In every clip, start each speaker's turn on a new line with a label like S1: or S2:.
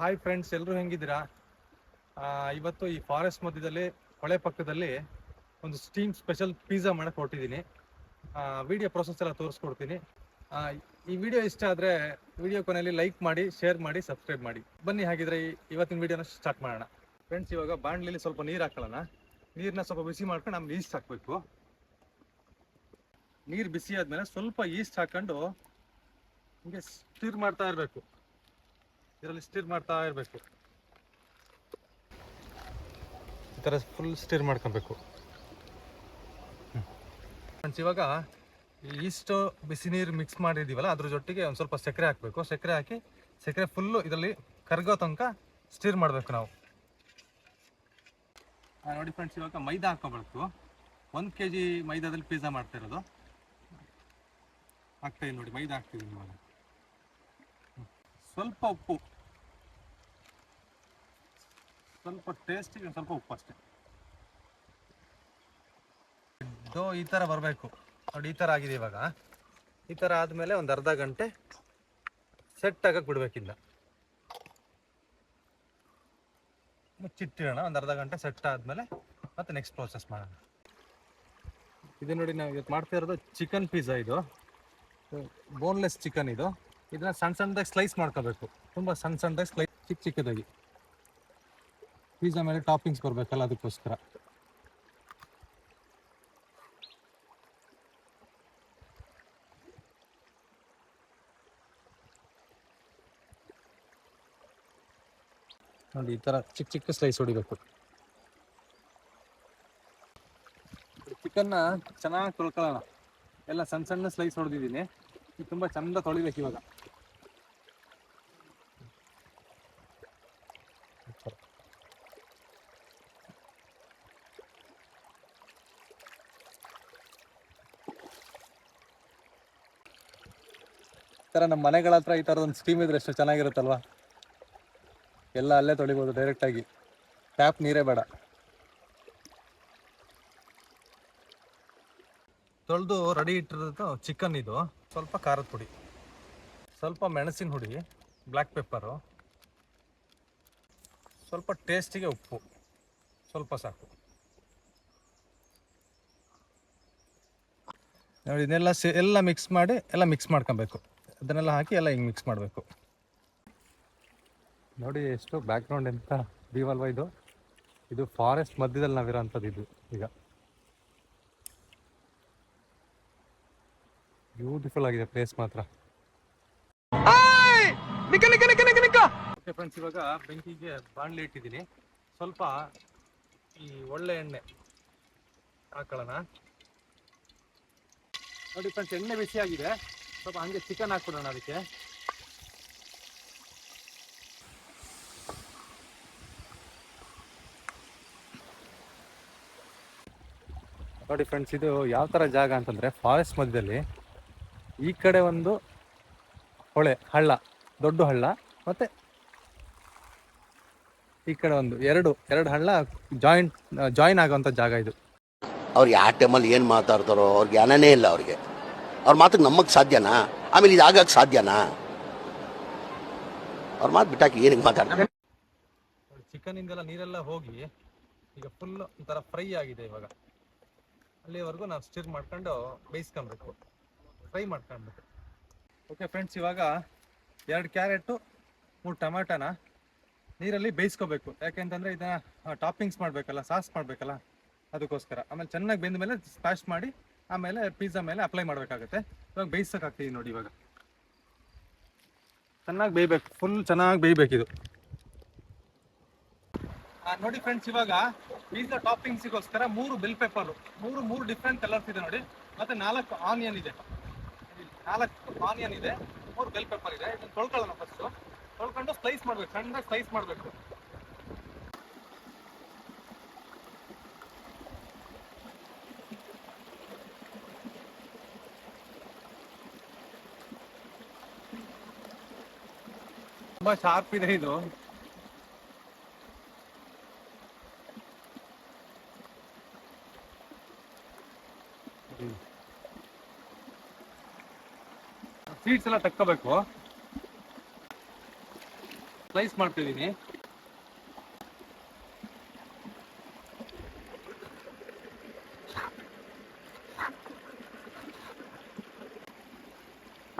S1: Hi friends ಎಲ್ಲರೂ ಹೆಂಗಿದ್ದೀರಾ? ಇವತ್ತು ಈ ಫಾರೆಸ್ಟ್ ಮಧ್ಯದಲ್ಲಿ, ಹೊಳೆ ಪಕ್ಕದಲ್ಲಿ ಒಂದು ಸ್ಟೀಮ್ ಸ್ಪೆಷಲ್ ಪಿಜ್ಜಾ ಮಾಡಕ್ಕೆ ಹೊರಟಿದ್ದೀನಿ. ವಿಡಿಯೋ ಪ್ರೊಸೆಸ್ ಎಲ್ಲ ತೋರಿಸ್ಕೊಡ್ತೀನಿ. ಈ ವಿಡಿಯೋ ಇಷ್ಟ ಆದರೆ ವಿಡಿಯೋ ಕೊನೆಯಲ್ಲಿ ಲೈಕ್ ಮಾಡಿ ಶೇರ್ ಮಾಡಿ ಸಬ್ಸ್ಕ್ರೈಬ್ ಮಾಡಿ. ಬನ್ನಿ ಹಾಗಿದ್ರೆ ಇವತ್ತಿನ ವಿಡಿಯೋನ ಸ್ಟಾರ್ಟ್ ಮಾಡೋಣ. ಫ್ರೆಂಡ್ಸ್ ಇವಾಗ ಬಾಣಲಿಲಿ ಸ್ವಲ್ಪ ನೀರು ಹಾಕೊಳ್ಳೋಣ. ನೀರನ್ನ ಸ್ವಲ್ಪ ಬಿಸಿ ಮಾಡ್ಕೊಂಡು ನಮ್ಗೆ ಈಸ್ಟ್ ಹಾಕಬೇಕು. ನೀರು ಬಿಸಿ ಆದಮೇಲೆ ಸ್ವಲ್ಪ ಈಸ್ಟ್ ಹಾಕೊಂಡು ಹಿಂಗೆ ಸ್ಟಿರ್ ಮಾಡ್ತಾ ಇರಬೇಕು. ಇದರಲ್ಲಿ ಸ್ಟಿರ್ ಮಾಡ್ತಾ ಇರಬೇಕು. ಈ ಥರ ಫುಲ್ ಸ್ಟಿರ್ ಮಾಡ್ಕೊಬೇಕು ಫ್ರೆಂಡ್ಸ್ ಇವಾಗ ಇಷ್ಟು ಬಿಸಿ ನೀರು ಮಿಕ್ಸ್ ಮಾಡಿದ್ದೀವಲ್ಲ, ಅದ್ರ ಜೊತೆಗೆ ಒಂದು ಸ್ವಲ್ಪ ಸಕ್ಕರೆ ಹಾಕಬೇಕು. ಸಕ್ಕರೆ ಹಾಕಿ, ಸಕ್ಕರೆ ಫುಲ್ಲು ಇದರಲ್ಲಿ ಕರ್ಗೋ ತನಕ ಸ್ಟಿರ್ ಮಾಡಬೇಕು ನಾವು. ನೋಡಿ ಫ್ರೆಂಡ್ಸ್ ಇವಾಗ ಮೈದಾ ಹಾಕೋಬೇಕು ಒಂದು ಕೆ ಜಿ ಮೈದಾದಲ್ಲಿ ಪಿಜ್ಜಾ ಮಾಡ್ತಾ ಇರೋದು. ಹಾಕ್ತಾ ನೋಡಿ, ಮೈದಾ ಹಾಕ್ತಿದ್ದೀನಿ ಇವಾಗ. ಸ್ವಲ್ಪ ಉಪ್ಪು. ಸ್ವಲ್ಪ ಟೇಸ್ಟಿಗೆ ಸ್ವಲ್ಪ ಉಪ್ಪು ಅಷ್ಟೇ. ಡೋ ಈ ಥರ ಬರಬೇಕು. ನೋಡಿ ಈ ಥರ ಆಗಿದೆ ಇವಾಗ. ಈ ಥರ ಆದಮೇಲೆ ಒಂದು ಅರ್ಧ ಗಂಟೆ ಸೆಟ್ ಆಗಕ್ಕೆ ಬಿಡ್ಬೇಕಿಂದ ಮುಚ್ಚಿಟ್ಟಿರೋಣ. ಒಂದು ಅರ್ಧ ಗಂಟೆ ಸೆಟ್ ಆದಮೇಲೆ ಮತ್ತೆ ನೆಕ್ಸ್ಟ್ ಪ್ರೋಸೆಸ್ ಮಾಡೋಣ. ಇದು ನೋಡಿ ನಾವು ಇವತ್ತು ಮಾಡ್ತಾ ಇರೋದು ಚಿಕನ್ ಪಿಜ್ಜಾ ಇದು. ಬೋನ್ಲೆಸ್ ಚಿಕನ್ ಇದು. ಇದನ್ನ ಸಣ್ಣ ಸಣ್ಣದಾಗಿ ಸ್ಲೈಸ್ ಮಾಡ್ಕೋಬೇಕು. ತುಂಬ ಸಣ್ಣ ಸಣ್ಣದಾಗಿ ಸ್ಲೈಸ್ ಚಿಕ್ಕ ಚಿಕ್ಕದಾಗಿ. ಪಿಜ್ಜಾ ಮೇಲೆ ಟಾಪಿಂಗ್ಸ್ ಬರಬೇಕಲ್ಲ ಅದಕ್ಕೋಸ್ಕರ. ನೋಡಿ, ಈ ಥರ ಚಿಕ್ಕ ಚಿಕ್ಕ ಸ್ಲೈಸ್ ಹೊಡಿಬೇಕು. ಚಿಕನ್ನ ಚೆನ್ನಾಗಿ ತೊಳ್ಕೊಳ್ಳೋಣ. ಎಲ್ಲ ಸಣ್ಣ ಸಣ್ಣ ಸ್ಲೈಸ್ ಹೊಡೆದಿದ್ದೀನಿ. ಇದು ತುಂಬ ಚಂದ ತೊಳಿಬೇಕು ಇವಾಗ. ಈ ಥರ ನಮ್ಮ ಮನೆಗಳ ಹತ್ರ ಈ ಥರದ ಒಂದು ಸ್ಟೀಮ್ ಇದ್ರೆ ಎಷ್ಟು ಚೆನ್ನಾಗಿರುತ್ತಲ್ವಾ? ಎಲ್ಲ ಅಲ್ಲೇ ತೊಳಿಬೋದು ಡೈರೆಕ್ಟಾಗಿ ಟ್ಯಾಪ್ ನೀರೇ ಬೇಡ. ತೊಳೆದು ರೆಡಿ ಇಟ್ಟಿರೋದು ಚಿಕನ್ ಇದು. ಸ್ವಲ್ಪ ಖಾರದ ಪುಡಿ ಸ್ವಲ್ಪ ಮೆಣಸಿನ ಹುಡಿ ಬ್ಲ್ಯಾಕ್ ಪೆಪ್ಪರು ಸ್ವಲ್ಪ ಟೇಸ್ಟಿಗೆ ಉಪ್ಪು ಸ್ವಲ್ಪ ಸಾಕು. ನೋಡಿ ಇದನ್ನೆಲ್ಲ ಸೇ ಎಲ್ಲ ಮಿಕ್ಸ್ ಮಾಡಿ ಎಲ್ಲ ಮಿಕ್ಸ್ ಮಾಡ್ಕೊಬೇಕು. ಅದನ್ನೆಲ್ಲ ಹಾಕಿ ಎಲ್ಲ ಹಿಂಗೆ ಮಿಕ್ಸ್ ಮಾಡಬೇಕು. ನೋಡಿ ಎಷ್ಟು ಬ್ಯಾಕ್ಗ್ರೌಂಡ್ ಎಂತ ಬೀವಲ್ವ ಇದು? ಇದು ಫಾರೆಸ್ಟ್ ಮಧ್ಯದಲ್ಲಿ ನಾವಿರೋಂಥದ್ದು ಇದು ಈಗ. ಬ್ಯೂಟಿಫುಲ್ ಆಗಿದೆ ಪ್ಲೇಸ್ ಮಾತ್ರ. ಫ್ರೆಂಡ್ಸ್ ಇವಾಗ ಬೆಂಕಿಗೆ ಬಾಣಲೆ ಇಟ್ಟಿದ್ದೀನಿ. ಸ್ವಲ್ಪ ಈ ಒಳ್ಳೆ ಎಣ್ಣೆ ಹಾಕೊಳ್ಳೋಣ. ನೋಡಿ ಫ್ರೆಂಡ್ಸ್ ಎಣ್ಣೆ ಬಿಸಿ ಆಗಿದೆ. ಸ್ವಲ್ಪ ಹಂಗೆ ಚಿಕನ್ ಹಾಕ್ಬಿಡೋಣ ಅದಕ್ಕೆ. ನೋಡಿ ಫ್ರೆಂಡ್ಸ್ ಇದು ಯಾವ ಥರ ಜಾಗ ಅಂತಂದರೆ ಫಾರೆಸ್ಟ್ ಮಧ್ಯದಲ್ಲಿ ಈ ಕಡೆ ಒಂದು ಹೊಳೆ ಹಳ್ಳ ದೊಡ್ಡ ಹಳ್ಳ ಮತ್ತೆ ಈ ಕಡೆ ಒಂದು ಎರಡು ಎರಡು ಹಳ್ಳ ಜಾಯಿಂಟ್ ಜಾಯಿನ್ ಆಗುವಂತ ಜಾಗ ಇದು.
S2: ಅವ್ರು ಯಾವ ಟೈಮಲ್ಲಿ ಏನು ಮಾತಾಡ್ತಾರೋ ಅವ್ರಿಗೆ ಜ್ಞಾನನೇ ಇಲ್ಲ ಅವ್ರಿಗೆ. ಅವ್ರ ಮಾತು ನಮಗೆ ಸಾಧ್ಯನಾ? ಆಮೇಲೆ ಇದು ಆಗಕ್ಕೆ ಸಾಧ್ಯನಾ? ಅವ್ರ ಮಾತು ಬಿಟ್ಟಾಕಿ ಮಾತಾಡ ಮಾತಾಡ್ತಾರೆ?
S1: ಚಿಕನಿಂದೆಲ್ಲ ನೀರೆಲ್ಲ ಹೋಗಿ ಈಗ ಫುಲ್ ಒಂಥರ ಫ್ರೈ ಆಗಿದೆ ಇವಾಗ. ಅಲ್ಲಿವರೆಗೂ ನಾವು ಸ್ಟಿರ್ ಮಾಡ್ಕೊಂಡು ಬೇಯಿಸ್ಕೊಬೇಕು ಫ್ರೈ ಮಾಡ್ಕೊಂಡ್ಬಿಟ್ಟು. ಓಕೆ ಫ್ರೆಂಡ್ಸ್ ಇವಾಗ ಎರಡು ಕ್ಯಾರೆಟು, ಮೂರು ಟೊಮ್ಯಾಟೋನ ನೀರಲ್ಲಿ ಬೇಯಿಸ್ಕೋಬೇಕು. ಯಾಕೆಂತಂದರೆ ಇದನ್ನ ಟಾಪಿಂಗ್ಸ್ ಮಾಡಬೇಕಲ್ಲ, ಸಾಸ್ ಮಾಡಬೇಕಲ್ಲ, ಅದಕ್ಕೋಸ್ಕರ. ಆಮೇಲೆ ಚೆನ್ನಾಗಿ ಬೆಂದ ಮೇಲೆ ಸ್ಪ್ಯಾಶ್ ಮಾಡಿ, ಆಮೇಲೆ ಪಿಜ್ಜಾ ಮೇಲೆ ಅಪ್ಲೈ ಮಾಡಬೇಕಾಗುತ್ತೆ. ಇವಾಗ ಬೇಯಿಸೋಕ್ಕಾಗ್ತೀವಿ ನೋಡಿ ಇವಾಗ. ಚೆನ್ನಾಗಿ ಬೇಯಬೇಕು ಫುಲ್ ಚೆನ್ನಾಗಿ ಬೇಯಬೇಕಿದು ನೋಡಿ ಫ್ರೆಂಡ್ಸ್ ಇವಾಗ ಪಿಜ್ಜಾ ಟಾಪಿಂಗ್ಸಿಗೋಸ್ಕರ ಮೂರು ಬಿಲ್ ಪೆಪ್ಪರ್ ಮೂರು ಮೂರು ಡಿಫ್ರೆಂಟ್ ಕಲರ್ಸ್ ಇದೆ ನೋಡಿ. ಮತ್ತೆ ನಾಲ್ಕು ಆನಿಯನ್ ಇದೆ. ನಾಲ್ಕು ಆನಿಯನ್ ಇದೆ, ಮೂರು ಬೆಲ್ ಪೆಪ್ಪರ್ ಇದೆ. ಇದನ್ನು ತೊಳ್ಕೊಳ್ಳೋಣ ಫಸ್ಟ್ ತೊಳ್ಕೊಂಡು ಸ್ಲೈಸ್ ಮಾಡ್ಬೇಕು, ಸಣ್ಣದಾಗಿ ಸ್ಲೈಸ್ ಮಾಡಬೇಕು. ತುಂಬಾ ಶಾರ್ಪ್ ಇದೆ ಇದು. ಸೀಡ್ಸ್ ಎಲ್ಲ ತಕ್ಕೋಬೇಕು. ಸ್ಲೈಸ್ ಮಾಡ್ತಿದ್ದೀನಿ.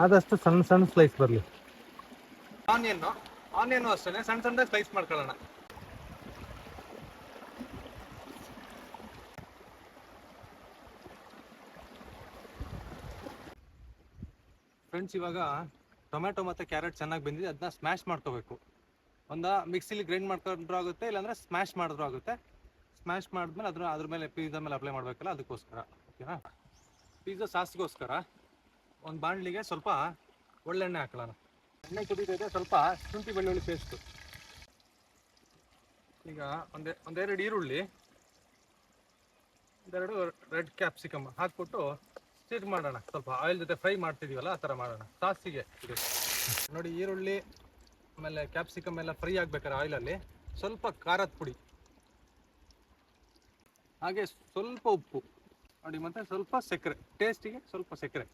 S1: ಆದಷ್ಟು ಸಣ್ಣ ಸಣ್ಣ ಸ್ಲೈಸ್ ಬರಲಿ. ಆನಿಯನ್ನು ಆನಿಯನ್ನು ಅಷ್ಟೇ ಸಣ್ಣ ಸಣ್ಣ ಸ್ಲೈಸ್ ಮಾಡ್ಕೊಳ್ಳೋಣ. ಫ್ರೆಂಡ್ಸ್, ಇವಾಗ ಟೊಮೆಟೊ ಮತ್ತು ಕ್ಯಾರೆಟ್ ಚೆನ್ನಾಗಿ ಬೆಂದಿದೆ ಅದನ್ನ ಸ್ಮ್ಯಾಶ್ ಮಾಡ್ಕೋಬೇಕು. ಒಂದು ಮಿಕ್ಸಿಲಿ ಗ್ರೈಂಡ್ ಮಾಡ್ಕೊಂಡ್ರೂ ಆಗುತ್ತೆ, ಇಲ್ಲಾಂದರೆ ಸ್ಮ್ಯಾಶ್ ಮಾಡಿದ್ರೂ ಆಗುತ್ತೆ. ಸ್ಮ್ಯಾಶ್ ಮಾಡಿದ್ಮೇಲೆ ಅದ್ರ ಅದ್ರ ಮೇಲೆ ಪಿಜ್ಜಾ ಮೇಲೆ ಅಪ್ಲೈ ಮಾಡಬೇಕಲ್ಲ, ಅದಕ್ಕೋಸ್ಕರ ಓಕೆನಾ ಪಿಜ್ಜಾ ಸಾಸ್ಗೋಸ್ಕರ ಒಂದು ಬಾಣಲಿಗೆ ಸ್ವಲ್ಪ ಒಳ್ಳೆಣ್ಣೆ ಹಾಕೋಣ ಎಣ್ಣೆ ಕುದೀತಿದೆ ಸ್ವಲ್ಪ ಶುಂಠಿ ಬೆಳ್ಳುಳ್ಳಿ ಪೇಸ್ಟು ಈಗ ಒಂದೇ ಒಂದೆರಡು ಈರುಳ್ಳಿ, ಒಂದೆರಡು ರೆಡ್ ಕ್ಯಾಪ್ಸಿಕಮ್ ಹಾಕ್ಬಿಟ್ಟು ಮಾಡೋಣ. ಸ್ವಲ್ಪ ಆಯಿಲ್ ಜೊತೆ ಫ್ರೈ ಮಾಡ್ತಿದೀವಲ್ಲ, ಆ ಥರ ಮಾಡೋಣ. ಸಾಸಿಗೆ ಇದು. ನೋಡಿ, ಈರುಳ್ಳಿ, ಆಮೇಲೆ ಕ್ಯಾಪ್ಸಿಕಮ್ ಎಲ್ಲ ಫ್ರೈ ಆಗ್ಬೇಕಾದ್ರೆ ಆಯಿಲಲ್ಲಿ ಸ್ವಲ್ಪ ಖಾರದ ಪುಡಿ. ಹಾಗೆ ಸ್ವಲ್ಪ ಉಪ್ಪು. ನೋಡಿ, ಮತ್ತೆ ಸ್ವಲ್ಪ ಸಕ್ಕರೆ. ಟೇಸ್ಟಿಗೆ ಸ್ವಲ್ಪ ಸಕ್ಕರೆ.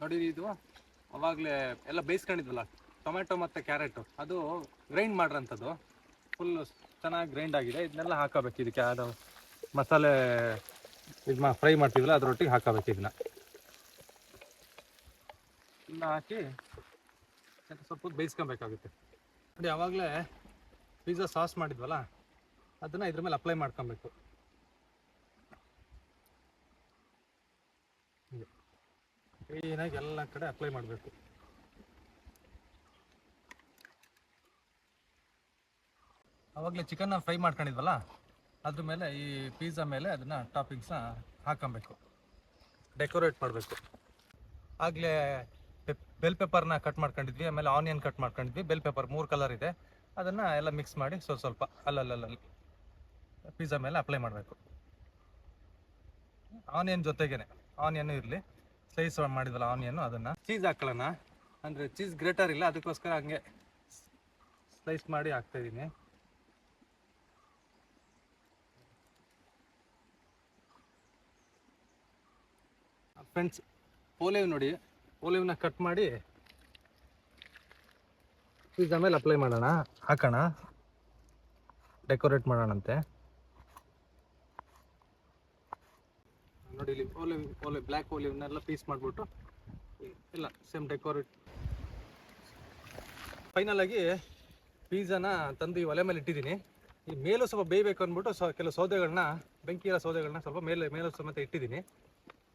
S1: ನೋಡಿ, ಇದು ಅವಾಗಲೇ ಎಲ್ಲ ಬೇಯಿಸ್ಕೊಂಡಿದ್ವಲ್ಲ ಟೊಮೆಟೊ ಮತ್ತು ಕ್ಯಾರೆಟು. ಅದು ಗ್ರೈಂಡ್ ಮಾಡ್ರಂಥದ್ದು. ಫುಲ್ ಚೆನ್ನಾಗಿ ಗ್ರೈಂಡ್ ಆಗಿದೆ. ಇದನ್ನೆಲ್ಲ ಹಾಕೋಬೇಕು ಇದಕ್ಕೆ ಅದು ಮಸಾಲೆ ಇದು ಮಾ ಫ್ರೈ ಮಾಡ್ತೀವಲ್ಲ, ಅದರೊಟ್ಟಿಗೆ ಹಾಕಬೇಕು ಇದನ್ನ. ಇದನ್ನ ಹಾಕಿ ಸ್ವಲ್ಪ ಬೇಯಿಸ್ಕೊಬೇಕಾಗುತ್ತೆ. ನೋಡಿ ಯಾವಾಗಲೇ ಪಿಜ್ಜಾ ಸಾಸ್ ಮಾಡಿದ್ವಲ್ಲ, ಅದನ್ನು ಇದ್ರ ಮೇಲೆ ಅಪ್ಲೈ ಮಾಡ್ಕೊಬೇಕು. ಕ್ಲೀನಾಗಿ ಎಲ್ಲ ಕಡೆ ಅಪ್ಲೈ ಮಾಡಬೇಕು. ಅವಾಗಲೇ ಚಿಕನ್ನ ಫ್ರೈ ಮಾಡ್ಕೊಂಡಿದ್ವಲ್ಲ ಅದ್ರ ಮೇಲೆ ಈ ಪಿಜ್ಜಾ ಮೇಲೆ ಅದನ್ನ ಟಾಪಿಂಗ್ಸ್ನ ಹಾಕೊಬೇಕು. ಡೆಕೋರೇಟ್ ಮಾಡಬೇಕು. ಆಗಲೇ ಬೆಲ್ ಪೇಪರ್ನ ಕಟ್ ಮಾಡ್ಕೊಂಡಿದ್ವಿ, ಆಮೇಲೆ ಆನಿಯನ್ ಕಟ್ ಮಾಡ್ಕೊಂಡಿದ್ವಿ ಬೆಲ್ ಪೇಪರ್ ಮೂರು ಕಲರ್ ಇದೆ. ಅದನ್ನು ಎಲ್ಲ ಮಿಕ್ಸ್ ಮಾಡಿ ಸ್ವಲ್ಪ ಸ್ವಲ್ಪ ಅಲ್ಲಲ್ಲಲ್ಲಿ ಪಿಜ್ಜಾ ಮೇಲೆ ಅಪ್ಲೈ ಮಾಡಬೇಕು. ಆನಿಯನ್ ಜೊತೆಗೇನೆ ಆನಿಯನ್ನು ಇರಲಿ. ಸ್ಲೈಸ್ ಮಾಡಿದ್ವಲ್ಲ ಆನಿಯನ್ನು ಅದನ್ನು ಚೀಸ್ ಹಾಕೊಳ್ಳೋಣ ಅಂದರೆ ಚೀಸ್ ಗ್ರೇಟರ್ ಇಲ್ಲ, ಅದಕ್ಕೋಸ್ಕರ ಹಂಗೆ ಸ್ಲೈಸ್ ಮಾಡಿ ಹಾಕ್ತಾ ಫ್ರೆಂಡ್ಸ್ ಓಲೇವ್ ನೋಡಿ ಓಲೇವ್ನ ಕಟ್ ಮಾಡಿ ಪಿಜ್ಜಾ ಮೇಲೆ ಅಪ್ಲೈ ಮಾಡೋಣ, ಹಾಕೋಣ. ಡೆಕೋರೇಟ್ ಮಾಡೋಣಂತೆ. ನೋಡಿ ಇಲ್ಲಿ ಓಲಿವ್ ಓಲಿವ್ ಬ್ಲ್ಯಾಕ್ ಓಲಿವ್ನೆಲ್ಲ ಪೀಸ್ ಮಾಡಿಬಿಟ್ಟು, ಇಲ್ಲ ಸೇಮ್ ಡೆಕೋರೇಟ್ ಫೈನಲ್ ಆಗಿ ತಂದು ಈ ಒಲೆ ಮೇಲೆ ಇಟ್ಟಿದ್ದೀನಿ. ಈ ಮೇಲೂ ಸ್ವಲ್ಪ ಬೇಯಬೇಕು ಅಂದ್ಬಿಟ್ಟು ಸೊ, ಕೆಲವು ಸೌದೆಗಳನ್ನ ಬೆಂಕಿ ಇರೋ ಸೌದೆಗಳನ್ನ ಸ್ವಲ್ಪ ಮೇಲೆ, ಮೇಲೂ ಸಮೇತ ಇಟ್ಟಿದ್ದೀನಿ.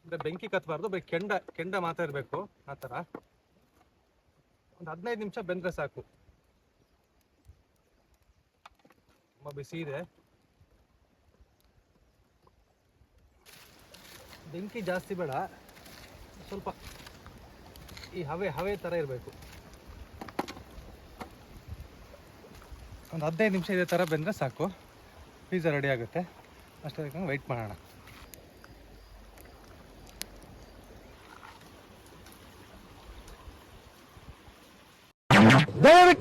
S1: ಅಂದರೆ ಬೆಂಕಿ ಕತ್ತಬಾರ್ದು ಬರೀ ಕೆಂಡ ಕೆಂಡ ಮಾತ್ರ ಇರಬೇಕು, ಆ ಥರ. ಒಂದು ಹದಿನೈದು ನಿಮಿಷ ಬೆಂದ್ರೆ ಸಾಕು. ತುಂಬ ಬಿಸಿ ಇದೆ. ಬೆಂಕಿ ಜಾಸ್ತಿ ಬೇಡ. ಸ್ವಲ್ಪ ಈ ಹವೆ ಹವೆ ಥರ ಇರಬೇಕು. ಒಂದು ಹದಿನೈದು ನಿಮಿಷ ಇದೇ ಥರ ಬೆಂದರೆ ಸಾಕು. ಪಿಜ್ಜಾ ರೆಡಿ ಆಗುತ್ತೆ. ಅಷ್ಟೇ ವೆಯ್ಟ್ ಮಾಡೋಣ.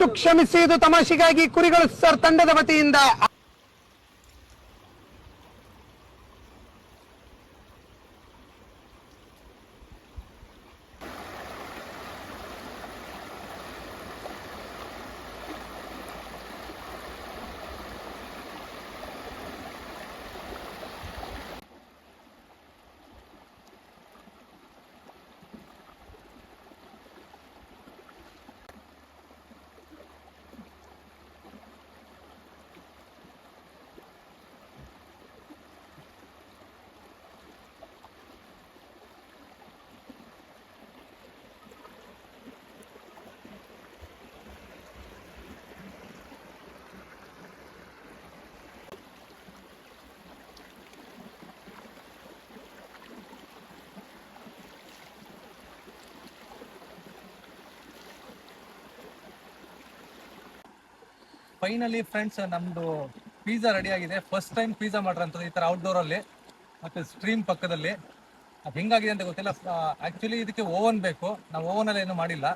S3: ಕ್ಷಮಿಸಿ ಇದು ತಮಾಷೆಗಾಗಿ ಕುರಿಗಳು ಸರ್ ತಂಡದ ವತಿಯಿಂದ
S1: ಫೈನಲಿ ಫ್ರೆಂಡ್ಸ್ ನಮ್ದು ಪಿಜ್ಜಾ ರೆಡಿ ಆಗಿದೆ. ಫಸ್ಟ್ ಟೈಮ್ ಪಿಜ್ಜಾ ಮಾಡ್ರಂಥದ್ದು ಈ ಥರ ಔಟ್ಡೋರ್ ಅಲ್ಲಿ, ಮತ್ತೆ ಸ್ಟ್ರೀಮ್ ಪಕ್ಕದಲ್ಲಿ. ಅದು ಹೆಂಗಾಗಿದೆ ಅಂತ ಗೊತ್ತಿಲ್ಲ. ಆ್ಯಕ್ಚುಲಿ ಇದಕ್ಕೆ ಓವನ್ ಬೇಕು. ನಾವು ಓವನಲ್ಲಿ ಏನು ಮಾಡಿಲ್ಲ.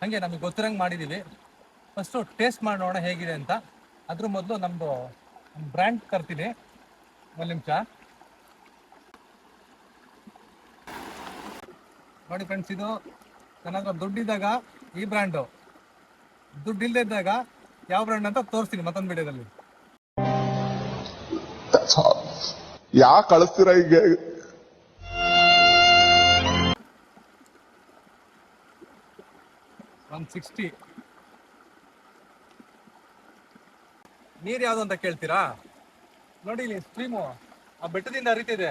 S1: ಹಾಗೆ ನಮಗೆ ಗೊತ್ತಿರಂಗೆ ಮಾಡಿದೀವಿ. ಫಸ್ಟು ಟೇಸ್ಟ್ ಮಾಡಿ ನೋಡೋಣ ಹೇಗಿದೆ ಅಂತ. ಅದ್ರ ಮೊದಲು ನಮ್ಮದು ಬ್ರ್ಯಾಂಡ್ ತರ್ತೀನಿ ಒಂದು ನಿಮಿಷ. ನೋಡಿ ಫ್ರೆಂಡ್ಸ್ ಇದು ನನ್ನ ಹತ್ರ ದುಡ್ಡಿದ್ದಾಗ ಈ ಬ್ರ್ಯಾಂಡು ದುಡ್ಡು ಇಲ್ಲದೆ ಇದ್ದಾಗ ಯಾವ ಬ್ರ್ಯಾಂಡ್ ಅಂತ ತೋರಿಸ್ತೀನಿ ಮತ್ತೊಂದು ವಿಡಿಯೋದಲ್ಲಿ.
S4: ಯಾ ಕಳಿಸ್ತೀರಾ ಈಗ
S1: ಒನ್ ಸಿಕ್ಸ್ಟಿ ನೀರು ಯಾವುದು ಅಂತ ಕೇಳ್ತೀರಾ? ನೋಡಿ ಇಲ್ಲಿ ಸ್ಟ್ರೀಮು ಆ ಬೆಟ್ಟದಿಂದ ಹರಿತಿದೆ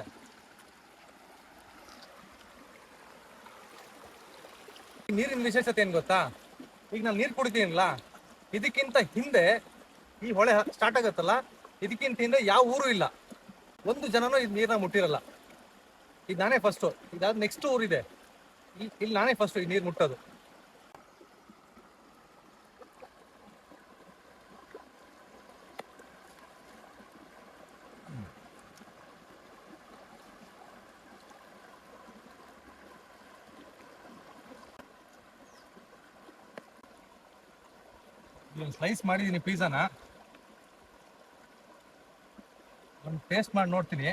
S1: ನೀರಿನ ವಿಶೇಷತೆ ಏನ್ ಗೊತ್ತಾ? ಈಗ ನಾನು ನೀರು ಕುಡಿತೀನಲ್ಲ. ಇದಕ್ಕಿಂತ ಹಿಂದೆ ಈ ಹೊಳೆ ಸ್ಟಾರ್ಟ್ ಆಗತ್ತಲ್ಲ? ಇದಕ್ಕಿಂತ ಹಿಂದೆ ಯಾವ ಊರು ಇಲ್ಲ. ಒಂದು ಜನನೂ ಇದು ನೀರನ್ನ ಮುಟ್ಟಿರಲ್ಲ. ಇದು ನಾನೇ ಫಸ್ಟು ಇದಾದ ನೆಕ್ಸ್ಟ್ ಊರಿದೆ. ಇಲ್- ಇಲ್ಲಿ ನಾನೇ ಫಸ್ಟ್ ಈ ನೀರು ಮುಟ್ಟೋದು. ಸ್ಲೈಸ್ ಮಾಡಿದೀನಿ ಪಿಜ್ಜಾನ ಒಂದು ಟೇಸ್ಟ್ ಮಾಡಿ ನೋಡ್ತೀನಿ.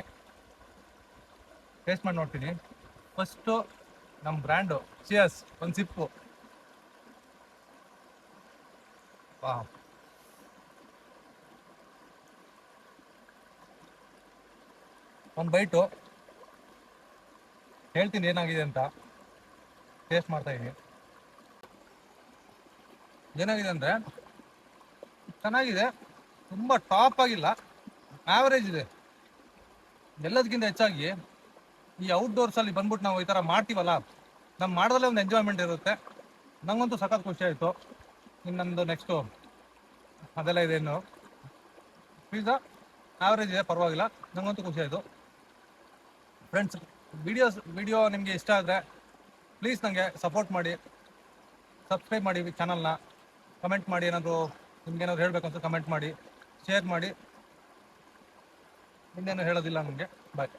S1: ಟೇಸ್ಟ್ ಮಾಡಿ ನೋಡ್ತೀನಿ. ಫಸ್ಟು ನಮ್ಮ ಬ್ರ್ಯಾಂಡು ಚಿಯರ್ಸ್ ಒಂದು ಸಿಪ್ಪು ವಾ ಒಂದು ಬೈಟು ಹೇಳ್ತೀನಿ ಏನಾಗಿದೆ ಅಂತ. ಟೇಸ್ಟ್ ಮಾಡ್ತಾ ಇದೀನಿ. ಏನಾಗಿದೆ ಅಂದರೆ ಚೆನ್ನಾಗಿದೆ. ತುಂಬ ಟಾಪ್ ಆಗಿಲ್ಲ. ಆವರೇಜ್ ಇದೆ. ಎಲ್ಲದಕ್ಕಿಂತ ಹೆಚ್ಚಾಗಿ ಈ ಔಟ್ಡೋರ್ಸಲ್ಲಿ ಬಂದ್ಬಿಟ್ಟು ನಾವು ಈ ಥರ ಮಾಡ್ತೀವಲ್ಲ ನಮ್ಮ ಮಾಡೋದಲ್ಲೇ ಒಂದು ಎಂಜಾಯ್ಮೆಂಟ್ ಇರುತ್ತೆ. ನನಗಂತೂ ಸಖತ್ ಖುಷಿ ಆಯಿತು. ಇನ್ನೊಂದು ನೆಕ್ಸ್ಟು ಅದೆಲ್ಲ ಇದೆ ಇನ್ನು. ಪಿಜ್ಜಾ ಇದೆ, ಪರವಾಗಿಲ್ಲ. ನನಗಂತೂ ಖುಷಿ ಆಯಿತು. ಫ್ರೆಂಡ್ಸ್ ವಿಡಿಯೋಸ್ ವಿಡಿಯೋ ನಿಮಗೆ ಇಷ್ಟ ಆದರೆ ಪ್ಲೀಸ್ ನನಗೆ ಸಪೋರ್ಟ್ ಮಾಡಿ. ಸಬ್ಸ್ಕ್ರೈಬ್ ಮಾಡಿ ಚಾನಲ್ನ ಕಮೆಂಟ್ ಮಾಡಿ ಏನಾದರೂ ನಿಮ್ಗೇನಾದ್ರು ಹೇಳಬೇಕು ಅಂತ ಕಮೆಂಟ್ ಮಾಡಿ ಶೇರ್ ಮಾಡಿ. ಇನ್ನೇನು ಹೇಳೋದಿಲ್ಲ ನನಗೆ ಬಾಯ್